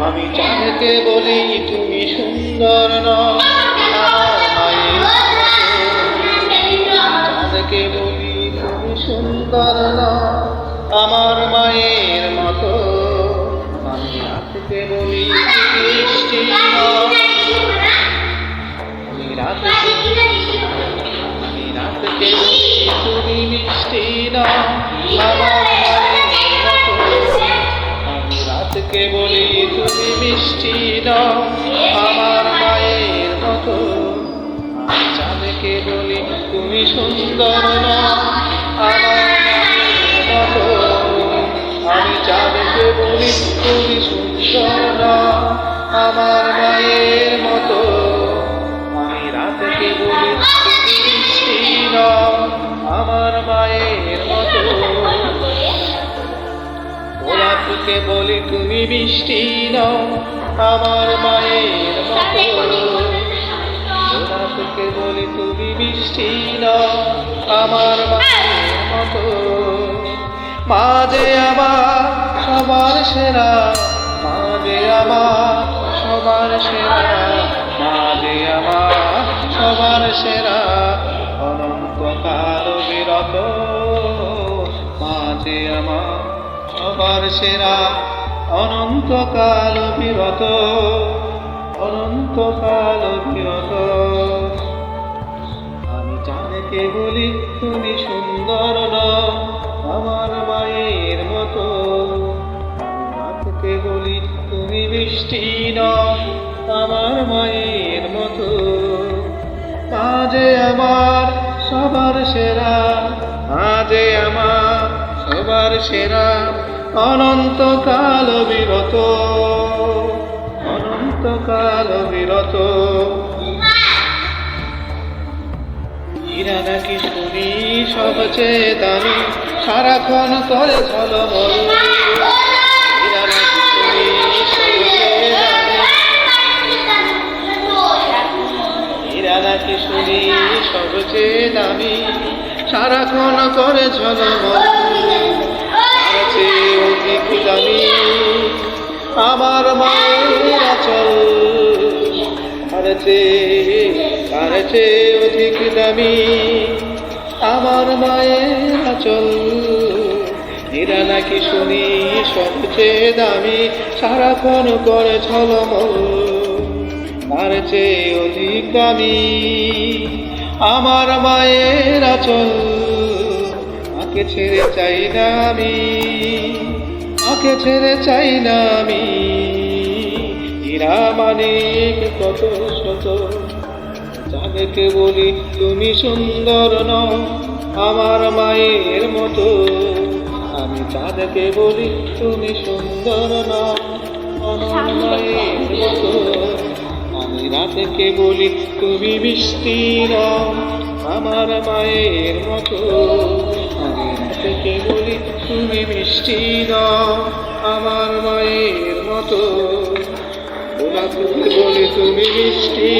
আমি চাঁদকে বলি তুমি সুন্দর চাঁদকে বলি তুমি সুন্দর আমার মায়ের মতো আমি রাতকে বলি নও আমি রাতকে আমি রাতকে বলি তুমি মিষ্টি নও আমার রাতকে বলি, তুমি মিষ্টি না আমার মায়ের মতো। চাঁদকে বলি, তুমি সুন্দর না আমার মতো। আমি চাঁদকে বলি, তুমি সুন্দর না আমার মায়ের মতো। গোলাপকে বলি তুমি মিষ্টি নও আমার মায়ের মতো। গোলাপকে বলি তুমি মিষ্টি নও আমার মায়ের মতো। মা যে আমার সবার সেরা মা যে আমার সবার সেরা মা যে আমার সবার সেরা অনন্তকাল বিরত। মা যে আমার সবার সেরা অনন্তকাল বিরত অনন্তকাল বিরত। আমি চাঁদকে বলি, তুমি সুন্দর আমার মায়ের মতো। আমি রাতকে বলি, তুমি বৃষ্টি আমার মায়ের মতো। আজে আমার সবার সেরা, আজে আমার সবার সেরা অনন্তকাল বিরত। অনন্তকাল বিরত। হীরা নাকি শুনি সবচেয়ে দামি? সারাক্ষণ করে ঝলমল হীরা শুনি সবচেয়ে দামি? হীরা নাকি শুনি সবচেয়ে দামি? সারাক্ষণ করে ঝলমল আমার মায়ের আচল। তার চেয়ে অধিক দামি আমার মায়ের আচল। এরা নাকি শুনি সবচেয়ে দামি, সারাক্ষণ করে ঝলমল। তার অধিক দামি আমার মায়ের আচল। মাকে ছেড়ে চাই না আমি। মাকে ছেড়ে চাই না আমি। হীরা মানিক কত শত। চাঁদকে বলি তুমি সুন্দর নও আমার মায়ের মতো। আমি চাঁদকে বলি তুমি সুন্দর নও আমার মায়ের মতো। আমি রাতকে বলি তুমি মিষ্টি নও আমার মায়ের মতো। আমি রাতকে মিষ্টি আমার মায়ের মতো। বলে তুমি মিষ্টি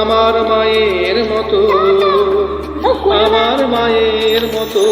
আমার মায়ের মতো। আমার মায়ের মতো।